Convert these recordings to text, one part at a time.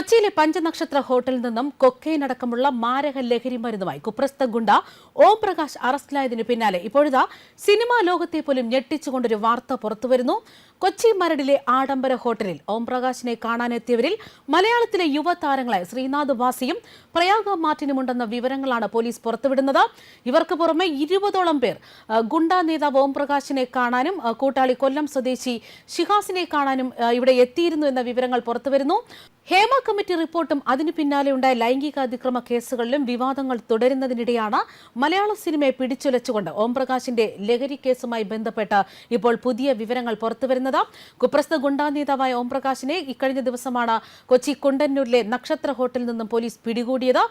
കൊച്ചിയിലെ പഞ്ചനക്ഷത്ര ഹോട്ടലിൽ നിന്നും കൊക്കൈൻ അടക്കമുള്ള മാരക ലഹരി മരുന്നുമായി കുപ്രസ്ത ഗുണ്ട ഓം പ്രകാശ് അറസ്റ്റിലായതിനു പിന്നാലെ ഇപ്പോഴിതാ സിനിമാ ലോകത്തെ പോലും ഞെട്ടിച്ചുകൊണ്ടൊരു വാർത്ത പുറത്തുവരുന്നു. കൊച്ചി മരടിലെ ആഡംബര ഹോട്ടലിൽ ഓം പ്രകാശിനെ കാണാനെത്തിയവരിൽ മലയാളത്തിലെ യുവതാരങ്ങളായ ശ്രീനാഥ് വാസിയും പ്രയാഗ മാർട്ടിനുമുണ്ടെന്ന വിവരങ്ങളാണ് പോലീസ് പുറത്തുവിടുന്നത്. ഇവർക്ക് പുറമെ ഇരുപതോളം പേർ ഗുണ്ട നേതാവ് ഓം പ്രകാശിനെ കാണാനും കൂട്ടാളി കൊല്ലം സ്വദേശി ഷിഹാസിനെ കാണാനും ഇവിടെ എത്തിയിരുന്നു എന്ന വിവരങ്ങൾ പുറത്തുവരുന്നു. ഹേമ കമ്മിറ്റി റിപ്പോർട്ടും അതിനു പിന്നാലെ ഉണ്ടായ ലൈംഗിക അതിക്രമ കേസുകളിലും വിവാദങ്ങൾ തുടരുന്നതിനിടെയാണ് മലയാള സിനിമയെ പിടിച്ചുലച്ചുകൊണ്ട് ഓംപ്രകാശിന്റെ ലഹരി കേസുമായി ബന്ധപ്പെട്ട് ഇപ്പോൾ പുതിയ വിവരങ്ങൾ പുറത്തുവരുന്നത്. കുപ്രസ്ത ഗുണ്ടാ നേതാവായ ഓംപ്രകാശിനെ ഇക്കഴിഞ്ഞ ദിവസമാണ് കൊച്ചി കുണ്ടന്നൂരിലെ നക്ഷത്ര ഹോട്ടലിൽ നിന്നും പോലീസ് പിടികൂടിയത്.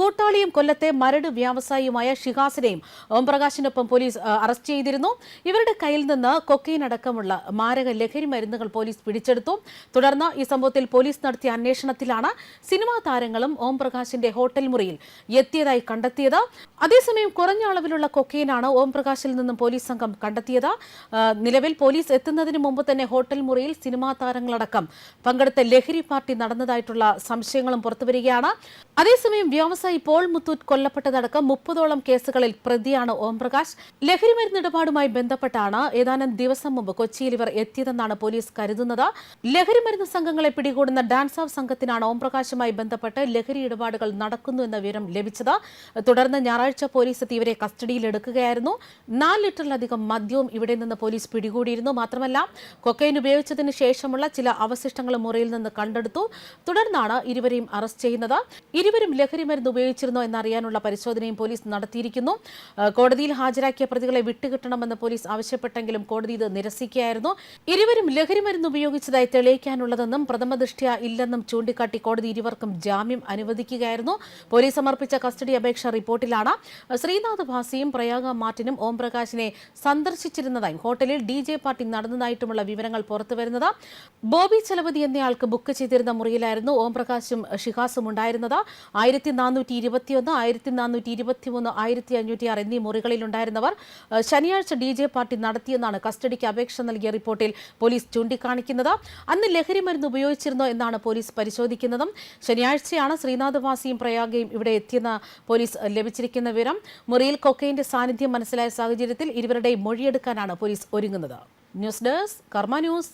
കൂട്ടാളിയും കൊല്ലത്തെ മരട് വ്യാവസായിയുമായ ഷിഹാസിനെയും ഓംപ്രകാശിനൊപ്പം പോലീസ് അറസ്റ്റ് ചെയ്തിരുന്നു. ഇവരുടെ കയ്യിൽ നിന്ന് കൊക്കൈനടക്കമുള്ള മാരക ലഹരി മരുന്നുകൾ പോലീസ് പിടിച്ചെടുത്തു. തുടർന്ന് ഈ സംഭവത്തിൽ പോലീസ് നടത്തിയ അന്വേഷണത്തിലാണ് സിനിമാ താരങ്ങളും ഓം പ്രകാശിന്റെ ഹോട്ടൽ മുറിയിൽ എത്തിയതായി കണ്ടെത്തിയത്. അതേസമയം കുറഞ്ഞ അളവിലുള്ള കൊക്കെയിനാണ് ഓം പ്രകാശിൽ നിന്നും പോലീസ് സംഘം കണ്ടെത്തിയത്. നിലവിൽ പോലീസ് എത്തുന്നതിന് മുമ്പ് തന്നെ ഹോട്ടൽ മുറിയിൽ സിനിമാ താരങ്ങളടക്കം പങ്കെടുത്ത ലഹരി പാർട്ടി നടന്നതായിട്ടുള്ള സംശയങ്ങളും പുറത്തുവരികയാണ്. അതേസമയം വ്യവസായി പോൾ മുത്തൂറ്റ് കൊല്ലപ്പെട്ടതടക്കം മുപ്പതോളം കേസുകളിൽ പ്രതിയാണ് ഓംപ്രകാശ്. പ്രകാശ് ലഹരി മരുന്ന് ഇടപാടുമായി ബന്ധപ്പെട്ടാണ് ഏതാനും ദിവസം മുമ്പ് കൊച്ചിയിൽ ഇവർ എത്തിയതെന്നാണ് പോലീസ് കരുതുന്നത്. ലഹരി മരുന്ന് സംഘങ്ങളെ പിടികൂടുന്ന ഡാൻസ് ഓഫ് സംഘത്തിനാണ് ഓം പ്രകാശുമായി ബന്ധപ്പെട്ട് ലഹരി ഇടപാടുകൾ നടക്കുന്നു എന്ന വിവരം ലഭിച്ചത്. തുടർന്ന് ഞായറാഴ്ച പോലീസ് എത്തി ഇവരെ കസ്റ്റഡിയിലെടുക്കുകയായിരുന്നു നാല് ലിറ്ററിലധികം മദ്യവും ഇവിടെ നിന്ന് പോലീസ് പിടികൂടിയിരുന്നു. മാത്രമല്ല കൊക്കൈൻ ഉപയോഗിച്ചതിന് ശേഷമുള്ള ചില അവശിഷ്ടങ്ങൾ മുറിയിൽ നിന്ന് കണ്ടെടുത്തു. തുടർന്നാണ് ഇരുവരെയും അറസ്റ്റ് ചെയ്യുന്നത്. ഇരുവരും ലഹരി മരുന്ന് ഉപയോഗിച്ചിരുന്നോ എന്നറിയാനുള്ള പരിശോധനയും പോലീസ് നടത്തിയിരിക്കുന്നു. കോടതിയിൽ ഹാജരാക്കിയ പ്രതികളെ വിട്ടുകിട്ടണമെന്ന് പോലീസ് ആവശ്യപ്പെട്ടെങ്കിലും കോടതി ഇത് നിരസിക്കുകയായിരുന്നു. ഇരുവരും ലഹരി മരുന്ന് ഉപയോഗിച്ചതായി തെളിയിക്കാനുള്ളതെന്നും പ്രഥമദൃഷ്ടിയ ഇല്ലെന്നും ചൂണ്ടിക്കാട്ടി കോടതി ഇരുവർക്കും ജാമ്യം അനുവദിക്കുകയായിരുന്നു. പോലീസ് സമർപ്പിച്ച കസ്റ്റഡി അപേക്ഷ റിപ്പോർട്ടിലാണ്. ശ്രീനാഥ് ഭാസിയും പ്രയാഗ മാർട്ടിനും ഓംപ്രകാശിനെ സന്ദർശിച്ചിരുന്നതായും ഹോട്ടലിൽ ഡി ജെ പാർട്ടി നടന്നതായിട്ടുമുള്ള വിവരങ്ങൾ പുറത്തുവരുന്നത്. ബോബി ചലപതി എന്നയാൾക്ക് ബുക്ക് ചെയ്തിരുന്ന മുറിയിലായിരുന്നു ഓംപ്രകാശും ഷിഹാസും ഉണ്ടായിരുന്നത്. ആയിരത്തി നാനൂറ്റി ഇരുപത്തിയൊന്ന് ആയിരത്തി നാനൂറ്റി ഇരുപത്തി മൂന്ന് ആയിരത്തി അഞ്ഞൂറ്റി ആറ് എന്നീ മുറികളിലുണ്ടായിരുന്നവർ ശനിയാഴ്ച ഡി ജെ പാർട്ടി നടത്തിയെന്നാണ് കസ്റ്റഡിക്ക് അപേക്ഷ നൽകിയ റിപ്പോർട്ടിൽ പോലീസ് ചൂണ്ടിക്കാണിക്കുന്നത്. അന്ന് ലഹരി മരുന്ന് ഉപയോഗിച്ചിരുന്നോ എന്നാണ് പോലീസ് പരിശോധിക്കുന്നതും. ശനിയാഴ്ചയാണ് ശ്രീനാഥ് വാസിയും പ്രയാഗയും ഇവിടെ എത്തിയെന്ന് പോലീസ് ലഭിച്ചിരിക്കുന്ന വിവരം. മുറിയിൽ കൊക്കൈന്റെ സാന്നിധ്യം മനസ്സിലായ സാഹചര്യത്തിൽ ഇരുവരുടെയും മൊഴിയെടുക്കാനാണ് പോലീസ് ഒരുങ്ങുന്നത്. News desk Karma news.